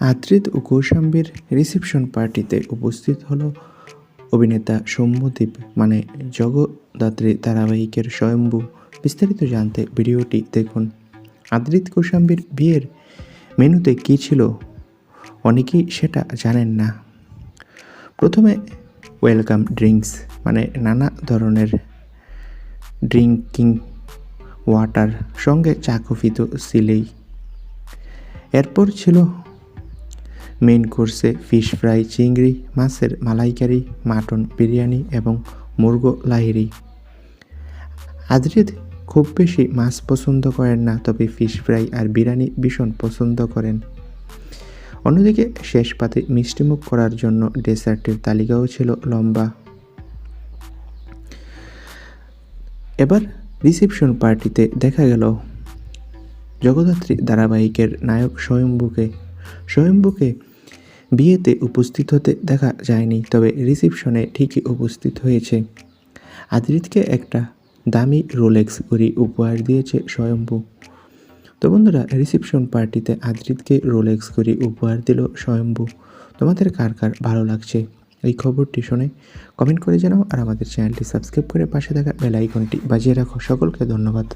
আদ্রিত ও কৌশাম্বীর reception পার্টিতে উপস্থিত হলো অভিনেতা সৌম্যদীপ। মানে জগদাত্রী ধারাবাহিকের স্বয়ম্ভু। বিস্তারিত জানতে ভিডিওটি দেখুন। আদ্রিত কৌশাম্বীর বিয়ের মেনুতে কী ছিল? অনেকেই সেটা জানেন না। প্রথমে ওয়েলকাম ড্রিঙ্কস মানে নানা ধরনের ড্রিঙ্কিং ওয়াটার সঙ্গে চা, কফি, তো ছিলেই। এরপর ছিল মেইন কোর্সে ফিশ ফ্রাই, চিংড়ি, মাছের মালাইকারি, মাটন বিরিয়ানি এবং মুরগো লাহিরি আদ্রিত খুব বেশি মাছ পছন্দ করেন না, তবে ফিশ ফ্রাই আর বিরিয়ানি ভীষণ পছন্দ করেন। অন্যদিকে শেষ পাতে মিষ্টিমুখ করার জন্য ডেসার্টের তালিকাও ছিল লম্বা। এবার রিসেপশন পার্টিতে দেখা গেল জগদ্ধাত্রী ধারাবাহিকের নায়ক স্বয়ম্ভুকে। স্বয়ম্ভুকে বিয়েতে উপস্থিত হতে দেখা যায়নি, তবে রিসেপশনে ঠিকই উপস্থিত হয়েছে। আদ্রিতকে একটা দামি রোলেক্স ঘড়ি উপহার দিয়েছে স্বয়ম্ভু। তো বন্ধুরা, রিসেপশন পার্টিতে আদ্রিতকে রোলেক্স ঘড়ি উপহার দিল স্বয়ম্ভু। তোমাদের কার কার ভালো লাগছে এই খবরটি শুনে কমেন্ট করে জানাও আর আমাদের চ্যানেলটি সাবস্ক্রাইব করে পাশে থাকা বেল আইকনটি বাজিয়ে রাখো। সকলকে ধন্যবাদ।